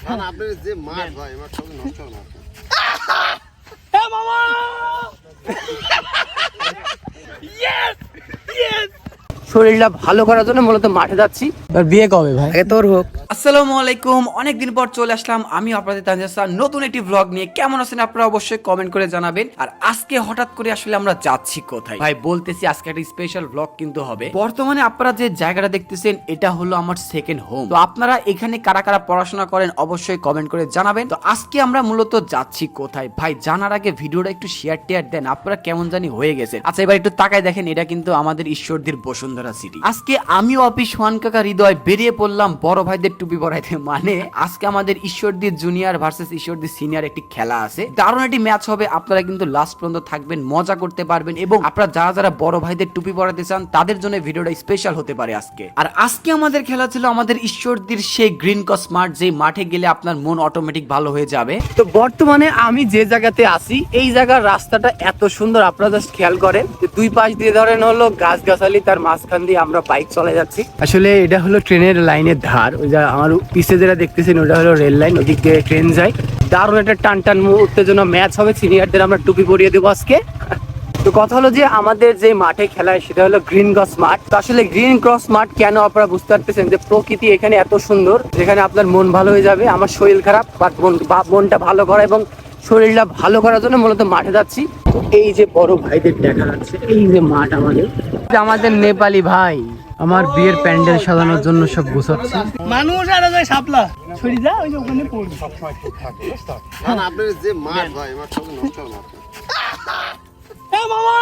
আপনার যে মাঠ ভাই সব নষ্ট শরীরটা ভালো করার জন্য মূলত মাঠে যাচ্ছি। আর বিয়ে কবে ভাই? আগে তোর হোক। আসসালামু আলাইকুম। অনেকদিন পর চলে আসলাম আমি আপনাদের তানজার স্যার। নতুন একটি ব্লগ নিয়ে। কেমন আছেন আপনারা অবশ্যই কমেন্ট করে জানাবেন। আর আজকে হঠাৎ করে আসলে আমরা যাচ্ছি কোথায়? ভাই, বলতেছি আজকে একটা স্পেশাল ব্লগ কিন্তু হবে। বর্তমানে আপনারা যে জায়গাটা দেখতেছেন, এটা হলো আমার সেকেন্ড হোম তো আপনারা এখানে কারা কারা পড়াশোনা করেন অবশ্যই কমেন্ট করে জানাবেন। তো আজকে আমরা মূলত যাচ্ছি কোথায়? ভাই, জানার আগে ভিডিওটা একটু শেয়ার টেয়ার দেন। আপনারা কেমন জানি হয়ে গেছে আচ্ছা এবার একটু তাকায় দেখেন, এটা কিন্তু আমাদের ঈশ্বরদীর বসুন্ধরা সিটি আজকে আমি অফিস ওয়ান কাকা হৃদয় বেরিয়ে পড়লাম বড় ভাইদের টুপি পরাইতে মানে আজকে আমাদের ঈশ্বরদীর জুনিয়র ভার্সেস ঈশ্বরদীর সিনিয়র একটি খেলা আছে। দারুণ একটি ম্যাচ হবে আপনারা কিন্তু লাস্ট পর্যন্ত থাকবেন মজা করতে পারবেন এবং আপনারা যারা যারা বড় ভাইদের টুপি পরাতে চান তাদের জন্য ভিডিওটা স্পেশাল হতে পারে আজকে। আর আজকে আমাদের খেলা ছিল আমাদের ঈশ্বরদীর সেই গ্রিন কস মাঠ যে মাঠে গেলে আপনার মন অটোমেটিক ভালো হয়ে যাবে। তো বর্তমানে আমি যে জায়গাতে আছি এই জায়গার রাস্তাটা এত সুন্দর আপনারা জাস্ট খেয়াল করেন যে দুই পাশ দিয়ে ধরেন হলো গাছ গাছালি তার মাঝখান দিয়ে আমরা বাইক চলে যাচ্ছি। আসলে এটা হলো ট্রেনের লাইনের ধার ওই যে আমার পিছে যেটা দেখতেছেন, ওটা হলো রেল লাইন, ওদিক দিয়ে ট্রেন যায়। দারুণ একটা টান টান উত্তেজনা ম্যাচ হবে, সিনিয়রদের আমরা টুপি পরিয়ে দেবো আজকে। তো কথা হলো যে, আমাদের যে মাঠে খেলা হয়, সেটা হলো গ্রিন ক্রস মাঠ। তো আসলে গ্রিন ক্রস মাঠ কেন আপনারা বুঝতে পারতেছেন যে, প্রকৃতি এখানে এত সুন্দর, যেখানে আপনার মন ভালো হয়ে যাবে, আমার শরীর খারাপ বাট মন, বা- মনটা ভালো করা এবং শরীরটা ভালো করার জন্য মূলত মাঠে যাচ্ছি। এই যে বড় ভাইদের দেখা যাচ্ছে, এই যে মাঠ আমাদের। আমাদের নেপালি ভাই। আমার বিয়ের প্যান্ডেল সাজানোর জন্য সব গুছাচ্ছে। মানুষ আর যায় সাপলা ছড়ি যা ওই যে ওখানে পড়বে। কারণ আপনার যে মাঠ ভাই আমার সব নষ্ট না এ মামা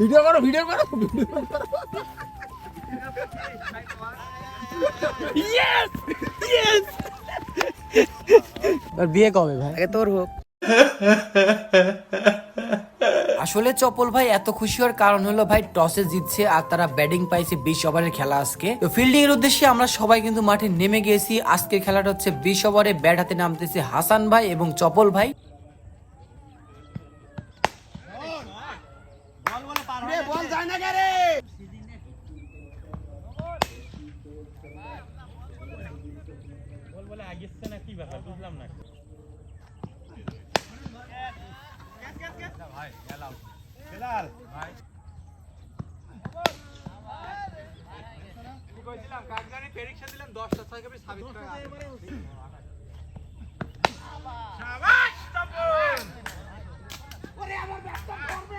ভিডিও করো ভিডিও করো ইয়েস ইয়েস আর বিয়ে কবে ভাই? আগে তোর হোক। আসলে চপল ভাই এত খুশি হওয়ার কারণ হলো ভাই টসে জিতছে আর তারা ব্যাটিং পাইছে বিশ ওভারের খেলা আজকে। তো ফিল্ডিং এর উদ্দেশ্যে আমরা সবাই কিন্তু মাঠে নেমে গেছি আজকের খেলাটা হচ্ছে বিশ ওভারে ব্যাট হাতে নামতেছে হাসান ভাই এবং চপল ভাই। বেলাল। কইছিলাম কাকজানি প্রেডিকশন দিলাম 10টা 6 কেবি 26 টাকা আমার ব্যাটটা করবে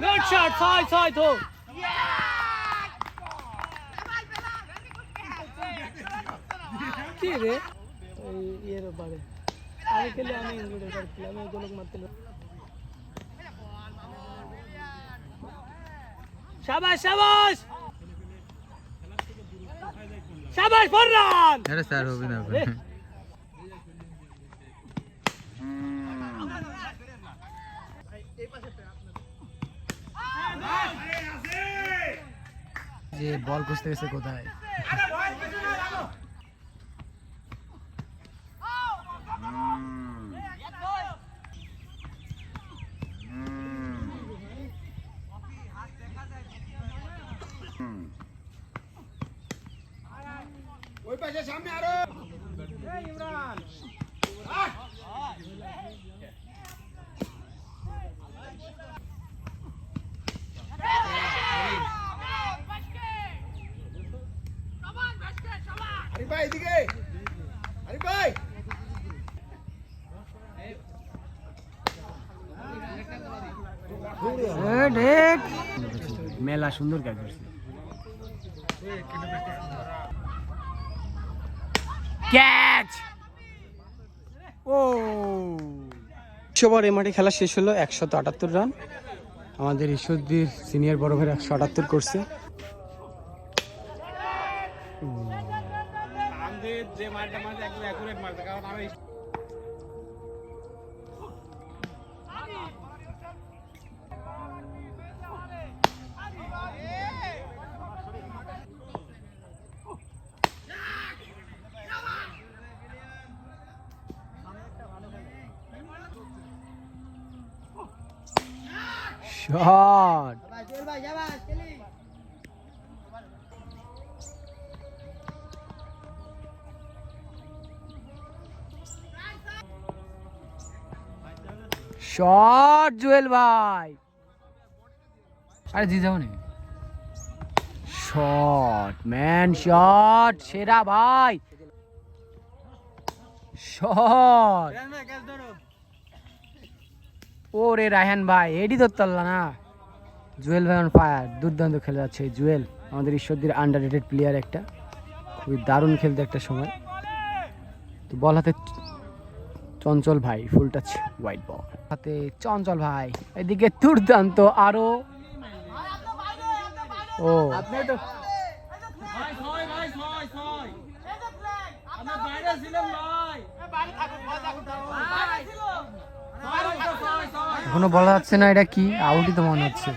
গুড শট ছয় ছয় তো কি রে ওই ইয়ের পারে আমি খেলে আমি ইংল্যান্ডের পারে খেলে আমি গোলক মারতে শাবাশ শাবাশ শাবাশ ফররান আরে স্যার হবে না যে বল খুঁজতে এসে কোথায়? ওই সামনে আরও। মেলা সুন্দর কাজ করছে ক্যাচ! ও! সবার এই মাঠে খেলা শেষ হলো একশত আটাত্তর রান। আমাদের ঈশ্বরদীর সিনিয়র বড় ভাই একশো আটাত্তর করছে। শট। শট জুয়েল ভাই। আরে জি যাও নাকি? শট ম্যান শট সেরা ভাই। শট। ওরে রায়হান ভাই এডি ধরতে পারলা না জুয়েল ভাই অন ফায়ার দুর্দান্ত খেলে যাচ্ছে জুয়েল আমাদের ঈশ্বরদীর আন্ডার রেটেড প্লেয়ার একটা খুবই দারুণ খেলতে একটা সময় তো বল হাতে চঞ্চল ভাই ফুল টাচ হোয়াইট বল হাতে চঞ্চল ভাই এদিকে দুর্দান্ত আরও ও এখনও বলা যাচ্ছে না এটা কি আউটই তো মনে হচ্ছে।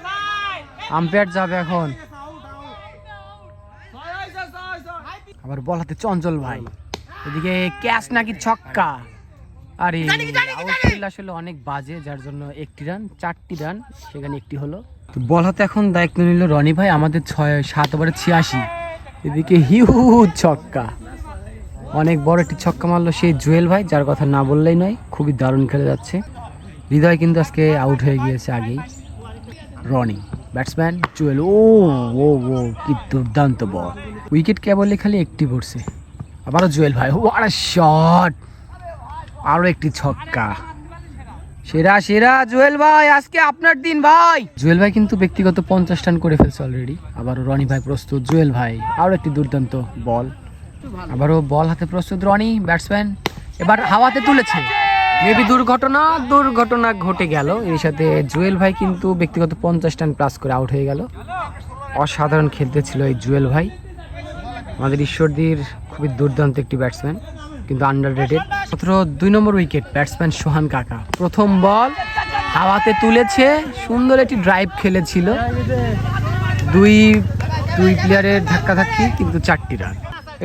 আম্পায়ার যাবে এখন। আবার বল হাতে চঞ্চল ভাই। এদিকে ক্যাচ নাকি ছক্কা। আরে আউটফিল্ড আসলে অনেক বাজে যার জন্য একটি রান চারটি রান সেখানে একটি হলো। তো বল হাতে এখন দায়িত্ব নিল রনি ভাই আমাদের ছয় সাত ওভারে ছিয়াশি। এদিকে হিউজ ছক্কা। অনেক বড় একটি ছক্কা মারলো সেই জুয়েল ভাই যার কথা না বললেই নয় খুবই দারুণ খেলে যাচ্ছে। হৃদয় কিন্তু আজকে আউট হয়ে গিয়েছে আগেই। রনি ব্যাটসম্যান জুয়েল ও ও ও, কি দুর্দান্ত বল উইকেট কেবলই খালি একটি পড়ছে। আবারও জুয়েল ভাই ওয়ার শট আরও একটি ছক্কা। সেরা সেরা জুয়েল ভাই, আজকে আপনার দিন ভাই। জুয়েল ভাই কিন্তু ব্যক্তিগত পঞ্চাশ রান করে ফেলছে অলরেডি আবারও রনি ভাই প্রস্তুত জুয়েল ভাই, আরও একটি দুর্দান্ত বল আবারও বল হাতে প্রস্তুত রনি ব্যাটসম্যান এবার হাওয়াতে তুলেছে। মেবি দুর্ঘটনা দুর্ঘটনা ঘটে গেল। এর সাথে জুয়েল ভাই কিন্তু ব্যক্তিগত পঞ্চাশ টান প্লাস করে আউট হয়ে গেল। অসাধারণ খেলতে ছিল এই জুয়েল ভাই। আমাদের ঈশ্বরদীর খুবই দুর্দান্ত একটি ব্যাটসম্যান কিন্তু আন্ডার রেটেড মাত্র দুই নম্বর উইকেট ব্যাটসম্যান সোহান কাকা। প্রথম বল হাওয়াতে তুলেছে, সুন্দর একটি ড্রাইভ খেলেছিল। দুই দুই প্লেয়ারের ধাক্কাধাক্কি, কিন্তু চারটি রান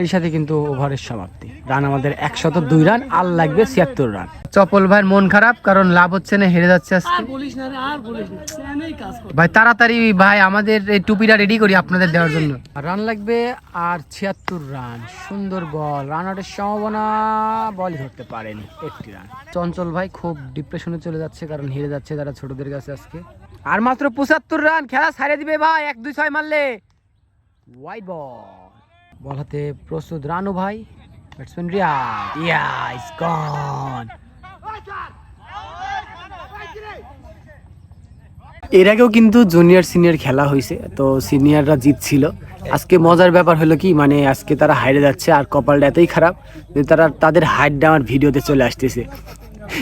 এর সাথে কিন্তু ওভারের সমাপ্তি। রান আমাদের একশত দুই রান আর লাগবে ছিয়াত্তর রান। চপল ভাইয়ের মন খারাপ কারণ লাভ হচ্ছে না হেরে যাচ্ছে আজকে। আর বলিস না রে আর বলিস না এনেই কাজ কর ভাই তাড়াতাড়ি ভাই আমাদের এই টুপিটা রেডি করি আপনাদের দেওয়ার জন্য। রান লাগবে আর ছিয়াত্তর রান সুন্দর বল। রান আউটের সম্ভাবনা বলই ধরতে পারেনি একটি রান। চঞ্চল ভাই খুব ডিপ্রেশনে চলে যাচ্ছে কারণ হেরে যাচ্ছে তারা ছোটদের কাছে আজকে। আর মাত্র পঁচাত্তর রান খেলা ছাড়ে দিবে ভাই এক দুই ছয় মারলে। হোয়াইট বল বল হাতে প্রস্তুত রানু ভাই। ব্যাটসম্যান রিয়া ইয়া গন এর আগেও কিন্তু জুনিয়র সিনিয়র খেলা হয়েছে, তো সিনিয়ররা জিতছিল। আজকে মজার ব্যাপার হলো কি মানে আজকে তারা হাইরে যাচ্ছে আর কপালটা এতই খারাপ যে তারা তাদের হাইটটা আমার ভিডিওতে চলে আসতেছে।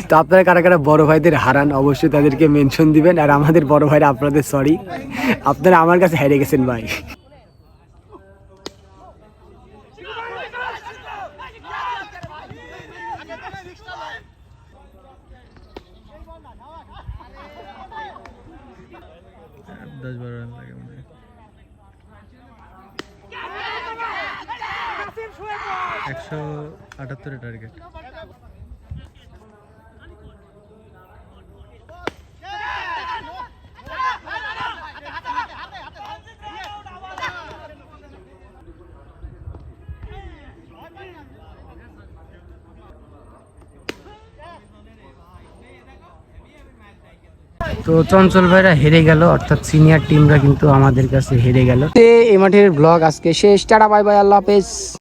তো আপনারা কারা কারা বড় ভাইদের হারান, অবশ্যই তাদেরকে মেনশন দিবেন। আর আমাদের বড় ভাইরা আপনাদের সরি আপনারা আমার কাছে হেরে গেছেন ভাই। একশো টার্গেট তো চঞ্চল ভাইরা হেরে গেল অর্থাৎ সিনিয়র টিমরা কিন্তু আমাদের কাছে হেরে গেল। এই মাঠের ব্লগ আজকে শেষ। টাটা বাই বাই আল্লাহ হাফেজ।